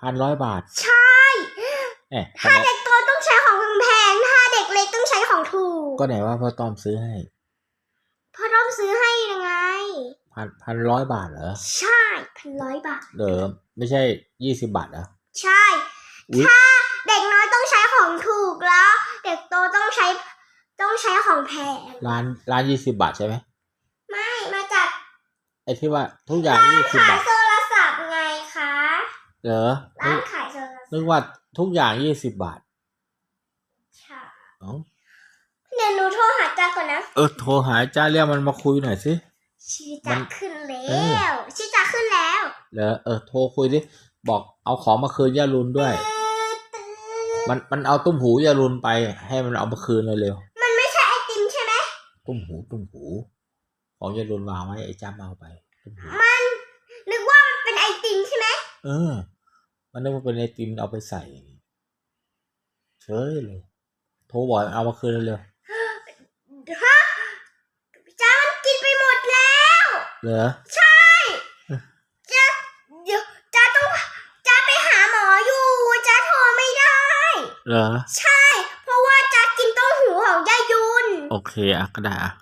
พันร้อยบาท ใช่เอ๊ะถ้าเด็กโตต้องใช้ของแพงๆถ้าเด็กเล็กต้องใช้ของถูก ก็ไหนว่าพ่อต้อมซื้อให้ พ่อต้องซื้อให้ยังไง พันพันร้อยบาทเหรอ ใช่พันร้อยบาทเดิมไม่ใช่ยี่สิบบาทเหรอ ใช่อุ๊ยถ้าเด็กน้อยต้องใช้ของถูกแล้ว เด็กโตต้องใช้ต้องใช้ของแพง ร้านร้านยี่สิบบาทใช่ไหม ไม่ มาจากไอ้ที่ว่าทุกอย่างยี่สิบขายบาทโทรศัพท์ไงคะ เหรอร้านึนกขายโทรศัพท์นึกว่าทุกอย่างยี่สิบบาทใช่เอ้าเดี๋ยวหนูโทรหาจ้าก่อนนะเออโทรหาจ้าเรียกมันมาคุยหน่อยสิชื่อมัจ้านขึ้นแล้เอวชื่อจ้าขึ้นแล้วเหรอเออโทรคุยดิบอกเอาของมาคืนย่ารุนด้วยมันมันเอาตุ้มหูย่ารุนไป ให้มันเอามาคืนเร็วมันไม่ใช่ไอติมใช่ไหมๆตุ้มหูตุ้มหู ของย่ารุนวางไว้ไอ้จ้ามาเอาไปตุ้มหูมันนึกว่ามันเป็นไอติมใช่ไหมเออ มันนึกว่าเป็นไอติมเอาไปใส่เฉยเลย โทรบอกเอามาคืนเร็วฮะจ้ามันกินไปหมดแล้วๆเหรอจ้าเดี๋ยวจ้าต้องจ้าไปหาหมออยู่จ้าโทรไม่ได้ เหรอ ใช่ เพราะว่าจ้ากินเต้าหูของยายุน โอเคอะก็ได้อะ